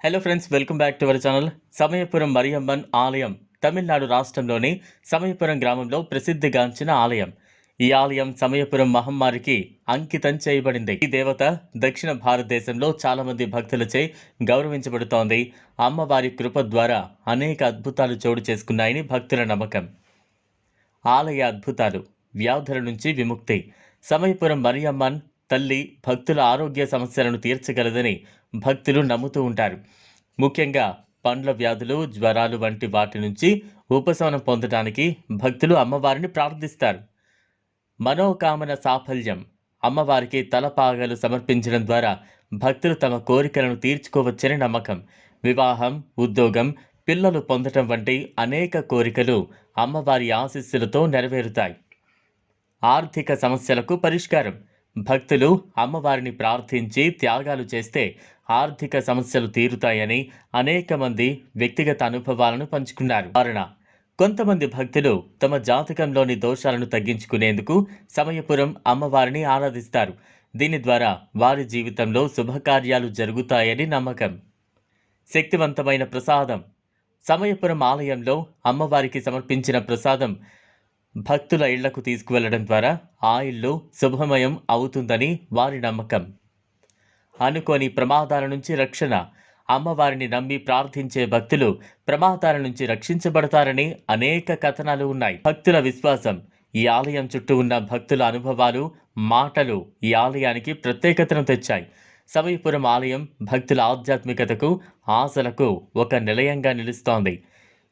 Hello friends welcome back to our channel Samayapuram Mariamman ఆలయం తమిళనాడు రాష్ట్రంలోని సమయపురం గ్రామంలో ప్రసిద్ధిగాంచిన ఆలయం. ఈ ఆలయం సమయపురం మహమ్మారికి అంకితం చేయబడింది. ఈ దేవత దక్షిణ భారతదేశంలో చాలామంది భక్తులచే గౌరవించబడుతోంది. అమ్మవారి కృప ద్వారా అనేక అద్భుతాలు చోటు చేసుకున్నాయని భక్తుల నమ్మకం. ఆలయ అద్భుతాలు వ్యాధుల నుంచి విముక్తి. సమయపురం మరియమ్మన్ తల్లి భక్తుల ఆరోగ్య సమస్యలను తీర్చగలదని భక్తులు నమ్ముతూ ఉంటారు. ముఖ్యంగా పండ్ల వ్యాధులు జ్వరాలు వంటి వాటి నుంచి ఉపశమనం పొందడానికి భక్తులు అమ్మవారిని ప్రార్థిస్తారు. మనోకామన సాఫల్యం అమ్మవారికి తలపాగాలు సమర్పించడం ద్వారా భక్తులు తమ కోరికలను తీర్చుకోవచ్చని నమ్మకం. వివాహం ఉద్యోగం పిల్లలు పొందటం వంటి అనేక కోరికలు అమ్మవారి ఆశీస్సులతో నెరవేరుతాయి. ఆర్థిక సమస్యలకు పరిష్కారం భక్తులు అమ్మవారిని ప్రార్థించి త్యాగాలు చేస్తే ఆర్థిక సమస్యలు తీరుతాయని అనేక మంది వ్యక్తిగత అనుభవాలను పంచుకున్నారు. కారణ కొంతమంది భక్తులు తమ జాతకంలోని దోషాలను తగ్గించుకునేందుకు సమయపురం అమ్మవారిని ఆరాధిస్తారు. దీని ద్వారా వారి జీవితంలో శుభకార్యాలు జరుగుతాయని నమ్మకం. శక్తివంతమైన ప్రసాదం. సమయపురం ఆలయంలో అమ్మవారికి సమర్పించిన ప్రసాదం భక్తుల ఇళ్ళకు తీసుకువెళ్ళడం ద్వారా ఆ ఇల్లు శుభమయం అవుతుందని వారి నమ్మకం. అనుకోని ప్రమాదాల నుంచి రక్షణ. అమ్మవారిని నమ్మి ప్రార్థించే భక్తులు ప్రమాదాల నుంచి రక్షించబడతారని అనేక కథనాలు ఉన్నాయి. భక్తుల విశ్వాసం. ఈ ఆలయం చుట్టూ ఉన్న భక్తుల అనుభవాలు మాటలు ఈ ఆలయానికి ప్రత్యేకతను తెచ్చాయి. సమయపురం ఆలయం భక్తుల ఆధ్యాత్మికతకు ఆశలకు ఒక నిలయంగా నిలుస్తోంది.